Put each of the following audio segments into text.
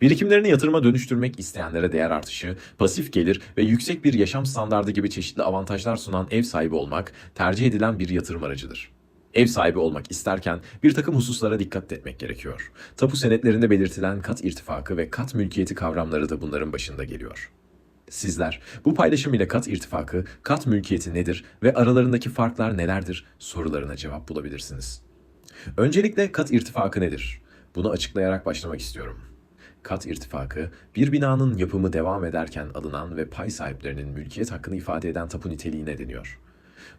Birikimlerini yatırıma dönüştürmek isteyenlere değer artışı, pasif gelir ve yüksek bir yaşam standardı gibi çeşitli avantajlar sunan ev sahibi olmak tercih edilen bir yatırım aracıdır. Ev sahibi olmak isterken bir takım hususlara dikkat etmek gerekiyor. Tapu senetlerinde belirtilen kat irtifakı ve kat mülkiyeti kavramları da bunların başında geliyor. Sizler bu paylaşım ile kat irtifakı, kat mülkiyeti nedir ve aralarındaki farklar nelerdir sorularına cevap bulabilirsiniz. Öncelikle kat irtifakı nedir? Bunu açıklayarak başlamak istiyorum. Kat irtifakı, bir binanın yapımı devam ederken alınan ve pay sahiplerinin mülkiyet hakkını ifade eden tapu niteliğine deniyor.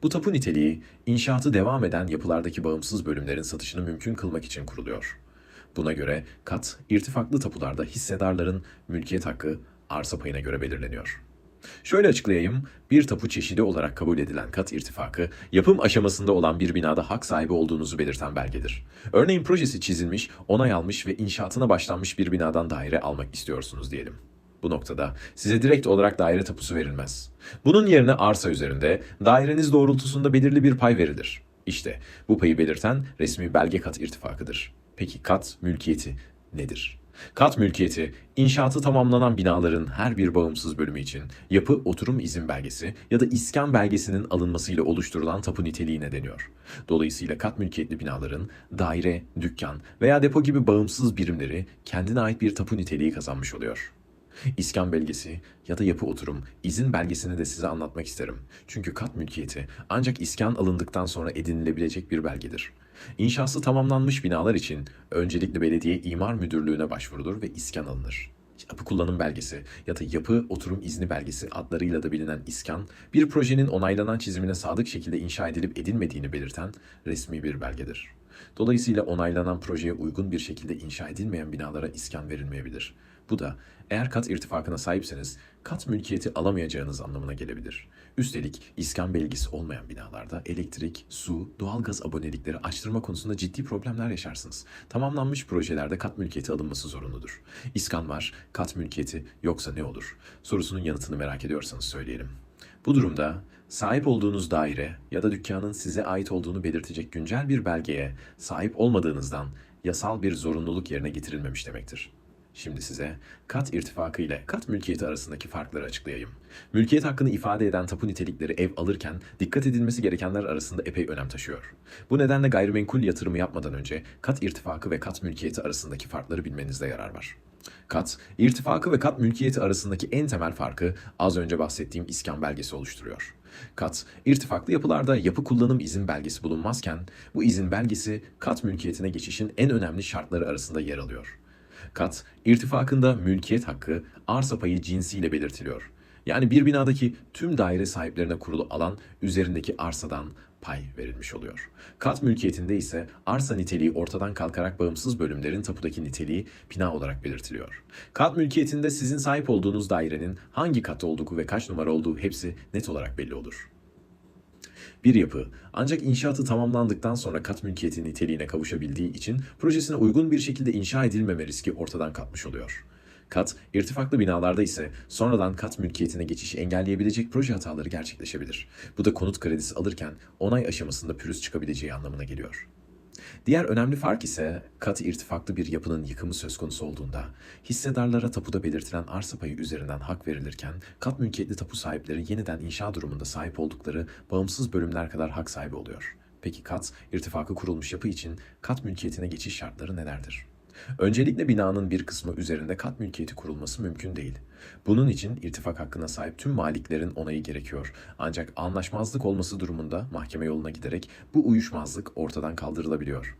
Bu tapu niteliği, inşaatı devam eden yapılardaki bağımsız bölümlerin satışını mümkün kılmak için kuruluyor. Buna göre kat, irtifaklı tapularda hissedarların mülkiyet hakkı arsa payına göre belirleniyor. Şöyle açıklayayım, bir tapu çeşidi olarak kabul edilen kat irtifakı, yapım aşamasında olan bir binada hak sahibi olduğunuzu belirten belgedir. Örneğin projesi çizilmiş, onay almış ve inşaatına başlanmış bir binadan daire almak istiyorsunuz diyelim. Bu noktada size direkt olarak daire tapusu verilmez. Bunun yerine arsa üzerinde daireniz doğrultusunda belirli bir pay verilir. İşte bu payı belirten resmi belge kat irtifakıdır. Peki kat mülkiyeti nedir? Kat mülkiyeti, inşaatı tamamlanan binaların her bir bağımsız bölümü için yapı oturum izin belgesi ya da iskan belgesinin alınmasıyla oluşturulan tapu niteliğine deniyor. Dolayısıyla kat mülkiyetli binaların daire, dükkan veya depo gibi bağımsız birimleri kendine ait bir tapu niteliği kazanmış oluyor. İskan belgesi ya da yapı oturum izin belgesini de size anlatmak isterim. Çünkü kat mülkiyeti ancak iskan alındıktan sonra edinilebilecek bir belgedir. İnşası tamamlanmış binalar için öncelikle belediye imar müdürlüğüne başvurulur ve iskan alınır. Yapı kullanım belgesi ya da yapı oturum izni belgesi adlarıyla da bilinen iskan, bir projenin onaylanan çizimine sadık şekilde inşa edilip edilmediğini belirten resmi bir belgedir. Dolayısıyla onaylanan projeye uygun bir şekilde inşa edilmeyen binalara iskan verilmeyebilir. Bu da eğer kat irtifakına sahipseniz kat mülkiyeti alamayacağınız anlamına gelebilir. Üstelik iskan belgesi olmayan binalarda elektrik, su, doğalgaz abonelikleri açtırma konusunda ciddi problemler yaşarsınız. Tamamlanmış projelerde kat mülkiyeti alınması zorunludur. İskan var, kat mülkiyeti yoksa ne olur? Sorusunun yanıtını merak ediyorsanız söyleyelim. Bu durumda sahip olduğunuz daire ya da dükkanın size ait olduğunu belirtecek güncel bir belgeye sahip olmadığınızdan yasal bir zorunluluk yerine getirilmemiş demektir. Şimdi size kat irtifakı ile kat mülkiyeti arasındaki farkları açıklayayım. Mülkiyet hakkını ifade eden tapu nitelikleri ev alırken dikkat edilmesi gerekenler arasında epey önem taşıyor. Bu nedenle gayrimenkul yatırımı yapmadan önce kat irtifakı ve kat mülkiyeti arasındaki farkları bilmenizde yarar var. Kat, irtifakı ve kat mülkiyeti arasındaki en temel farkı az önce bahsettiğim iskan belgesi oluşturuyor. Kat, irtifaklı yapılarda yapı kullanım izin belgesi bulunmazken bu izin belgesi kat mülkiyetine geçişin en önemli şartları arasında yer alıyor. Kat, irtifakında mülkiyet hakkı arsa payı cinsiyle belirtiliyor. Yani bir binadaki tüm daire sahiplerine kurulu alan üzerindeki arsadan pay verilmiş oluyor. Kat mülkiyetinde ise arsa niteliği ortadan kalkarak bağımsız bölümlerin tapudaki niteliği bina olarak belirtiliyor. Kat mülkiyetinde sizin sahip olduğunuz dairenin hangi kat olduğu ve kaç numara olduğu hepsi net olarak belli olur. Bir yapı ancak inşaatı tamamlandıktan sonra kat mülkiyeti niteliğine kavuşabildiği için projesine uygun bir şekilde inşa edilmeme riski ortadan kalkmış oluyor. Kat, irtifaklı binalarda ise sonradan kat mülkiyetine geçişi engelleyebilecek proje hataları gerçekleşebilir. Bu da konut kredisi alırken onay aşamasında pürüz çıkabileceği anlamına geliyor. Diğer önemli fark ise kat irtifaklı bir yapının yıkımı söz konusu olduğunda hissedarlara tapuda belirtilen arsa payı üzerinden hak verilirken kat mülkiyetli tapu sahipleri yeniden inşa durumunda sahip oldukları bağımsız bölümler kadar hak sahibi oluyor. Peki kat irtifakı kurulmuş yapı için kat mülkiyetine geçiş şartları nelerdir? Öncelikle binanın bir kısmı üzerinde kat mülkiyeti kurulması mümkün değil. Bunun için irtifak hakkına sahip tüm maliklerin onayı gerekiyor. Ancak anlaşmazlık olması durumunda mahkeme yoluna giderek bu uyuşmazlık ortadan kaldırılabiliyor.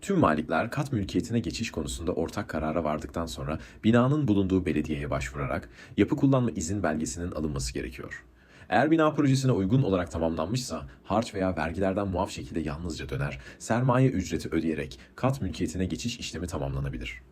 Tüm malikler kat mülkiyetine geçiş konusunda ortak karara vardıktan sonra binanın bulunduğu belediyeye başvurarak yapı kullanma izin belgesinin alınması gerekiyor. Eğer bina projesine uygun olarak tamamlanmışsa harç veya vergilerden muaf şekilde yalnızca döner, sermaye ücreti ödeyerek kat mülkiyetine geçiş işlemi tamamlanabilir.